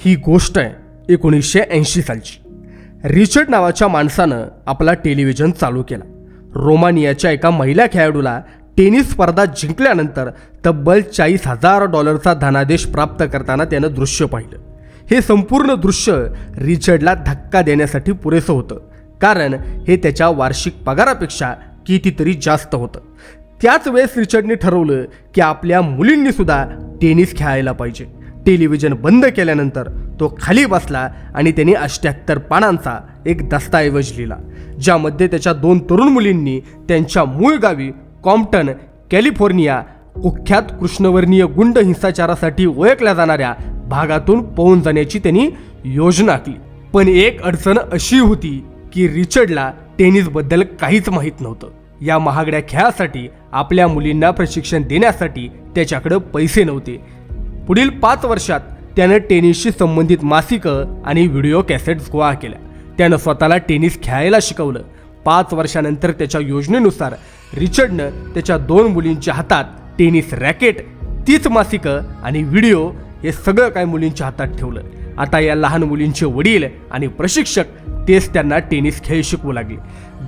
ही गोष्ट आहे एकोणीसशे ऐंशी सालची. रिचर्ड नावाच्या माणसानं आपला टेलिव्हिजन चालू केला. रोमानियाच्या एका महिला खेळाडूला टेनिस स्पर्धा जिंकल्यानंतर तब्बल चाळीस हजार डॉलरचा धनादेश प्राप्त करताना त्यानं दृश्य पाहिलं. हे संपूर्ण दृश्य रिचर्डला धक्का देण्यासाठी पुरेसं होतं. कारण हे त्याच्या वार्षिक पगारापेक्षा कितीतरी जास्त होतं. त्याच वेळेस रिचर्डने ठरवलं की आपल्या मुलींनीसुद्धा टेनिस खेळायला पाहिजे. टेलिव्हिजन बंद केल्यानंतर तो खाली बसला आणि त्यांनी अष्ट्याहत्तर पानांचा एक दस्तऐवज लिहिला ज्यामध्ये त्याच्या दोन तरुण मुलींनी त्यांच्या मूळ गावी कॉम्प्टन कॅलिफोर्निया कुख्यात कृष्णवर्णीय गुंड हिंसाचारासाठी ओळखल्या जाणाऱ्या भागातून पळून जाण्याची त्यांनी योजना आखली. पण एक अडचण अशी होती की रिचर्डला टेनिसबद्दल काहीच माहीत नव्हतं. या महागड्या खेळासाठी आपल्या मुलींना प्रशिक्षण देण्यासाठी त्याच्याकडं पैसे नव्हते. पुढील पाच वर्षात त्यानं टेनिसशी संबंधित मासिकं आणि व्हिडिओ कॅसेट्स गोळा केल्या. त्यानं स्वतःला टेनिस खेळायला शिकवलं. पाच वर्षानंतर त्याच्या योजनेनुसार रिचर्डनं त्याच्या दोन मुलींच्या हातात टेनिस रॅकेट तीच मासिकं आणि व्हिडिओ हे सगळं काय मुलींच्या हातात ठेवलं. आता या लहान मुलींचे वडील आणि प्रशिक्षक तेच त्यांना टेनिस खेळ शिकवू लागले.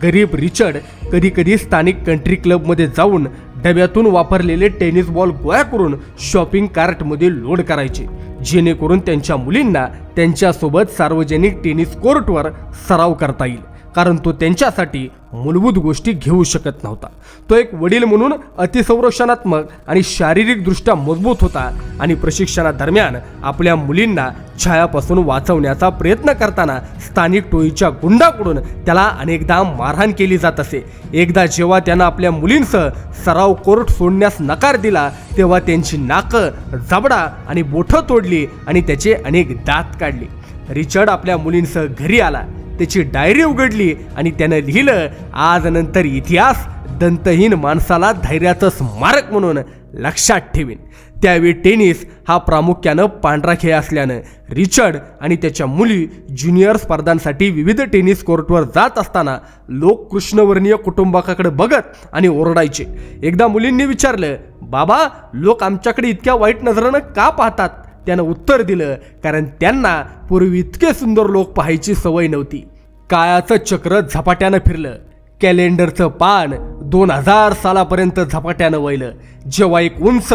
गरीब रिचर्ड कधी कधी स्थानिक कंट्री क्लबमध्ये जाऊन डब्यातून वापरलेले टेनिस बॉल गोळा करून शॉपिंग कार्टमध्ये लोड करायचे. जेणेकरून त्यांच्या मुलींना त्यांच्यासोबत सार्वजनिक टेनिस कोर्टवर सराव करता येईल. कारण तो त्यांच्यासाठी मूलभूत गोष्टी घेऊ शकत नव्हता. तो एक वडील म्हणून अतिसंरक्षणात्मक आणि शारीरिकदृष्ट्या मजबूत होता आणि प्रशिक्षणादरम्यान आपल्या मुलींना छायापासून वाचवण्याचा प्रयत्न करताना स्थानिक टोळीच्या गुंडाकडून त्याला अनेकदा मारहाण केली जात असे. एकदा जेव्हा त्यानं आपल्या मुलींसह सराव कोर्ट सोडण्यास नकार दिला तेव्हा त्यांची नाकं जबडा आणि बोठं तोडली आणि त्याचे अनेक दात काढले. रिचर्ड आपल्या मुलींसह घरी आला. त्याची डायरी उघडली आणि त्यानं लिहिलं आज नंतर इतिहास दंतहीन माणसाला धैर्याचं स्मारक म्हणून लक्षात ठेवीन. त्यावेळी टेनिस हा प्रामुख्यानं पांढरा खेळ असल्यानं रिचर्ड आणि त्याच्या मुली ज्युनियर स्पर्धांसाठी विविध टेनिस कोर्टवर जात असताना लोक कृष्णवर्णीय कुटुंबाकडे बघत आणि ओरडायचे. एकदा मुलींनी विचारलं बाबा लोक आमच्याकडे इतक्या वाईट नजरेनं का पाहतात? त्यानं उत्तर दिलं कारण त्यांना पूर्वी इतके सुंदर लोक पाहायची सवय नव्हती. काळाचं चक्र झपाट्यानं फिरलं. कॅलेंडरचं पान दोन हजार सालापर्यंत झपाट्यानं वळलं. जेव्हा एक उंच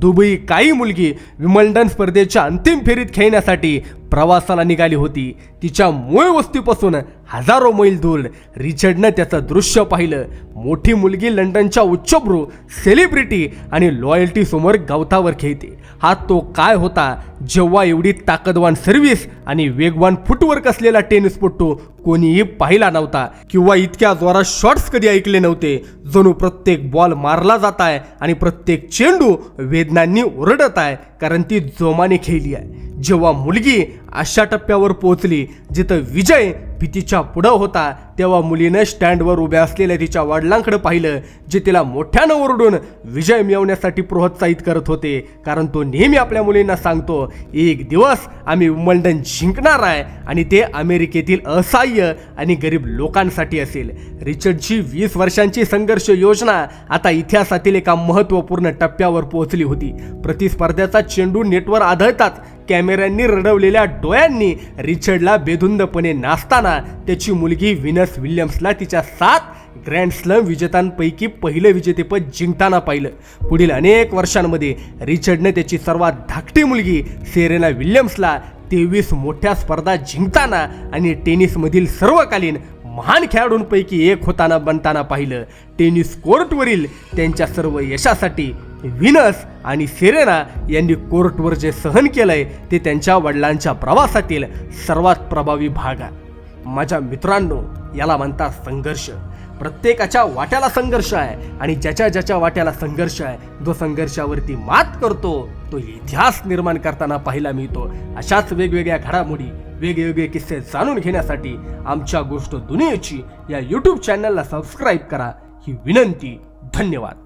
दुबई काही मुलगी विमल्डन स्पर्धेच्या अंतिम फेरीत खेळण्यासाठी प्रवासाला निघाली होती. तिच्या मूळ वस्तीपासून हजारो मैल दूर रिचर्डनं त्याचं दृश्य पाहिलं. मोठी मुलगी लंडनच्या उच्चभ्रू सेलिब्रिटी आणि लॉयल्टी समोर गवतावर खेळते. हा तो काय होता? जेव्हा एवढी ताकदवान सर्व्हिस आणि वेगवान फुटवर्क असलेला टेनिसपटू कोणीही पाहिला नव्हता किंवा इतक्या जोरात शॉट्स कधी ऐकले नव्हते. जणू प्रत्येक बॉल मारला जात आहे आणि प्रत्येक चेंडू वेदनांनी ओरडत आहे कारण ती जोमाने खेळली आहे. जेव्हा मुलगी अशा टप्प्यावर पोहोचली जिथं विजय भीतीच्या पुढं होता तेव्हा मुलीनं स्टँडवर उभ्या असलेल्या तिच्या वडिलांकडे पाहिलं जे तिला मोठ्यानं ओरडून विजय मिळवण्यासाठी प्रोत्साहित करत होते. कारण तो नेहमी आपल्या मुलींना सांगतो एक दिवस आम्ही विम्बल्डन जिंकणार आहे आणि ते अमेरिकेतील असहाय्य आणि गरीब लोकांसाठी असेल. रिचर्डची वीस वर्षांची संघर्ष योजना आता इतिहासातील एका महत्त्वपूर्ण टप्प्यावर पोहोचली होती. प्रतिस्पर्ध्याचा चेंडू नेटवर आढळतात कॅमेऱ्यांनी रडवलेल्या डोळ्यांनी रिचर्डला बेधुंदपणे नाचताना त्याची मुलगी विनस विल्यम्सला तिच्या सात ग्रँड स्लम विजेत्यांपैकी पहिलं विजेतेपद जिंकताना पाहिलं. पुढील अनेक वर्षांमध्ये रिचर्डने त्याची सर्वात धाकटी मुलगी सेरेना विल्यम्सला तेवीस मोठ्या स्पर्धा जिंकताना आणि टेनिसमधील सर्वकालीन महान खेळाडूंपैकी एक होताना बनताना पाहिलं. टेनिस कोर्टवरील त्यांच्या सर्व यशासाठी व्हिनस आणि सेरेना यांनी कोर्टवर जे सहन केलंय ते त्यांच्या वडिलांच्या प्रवासातील सर्वात प्रभावी भाग आहे. माझ्या मित्रांनो याला म्हणतात संघर्ष. प्रत्येकाच्या वाट्याला संघर्ष आहे आणि ज्याच्या ज्याच्या वाट्याला संघर्ष आहे जो संघर्षावरती मात करतो तो इतिहास निर्माण करताना पाहायला मिळतो. अशाच वेगवेगळ्या घडामोडी वेगवेगळे किस्से जाणून घेण्यासाठी आमच्या गोष्ट दुनियेची या यूट्यूब चॅनलला सबस्क्राईब करा. ही विनंती धन्यवाद.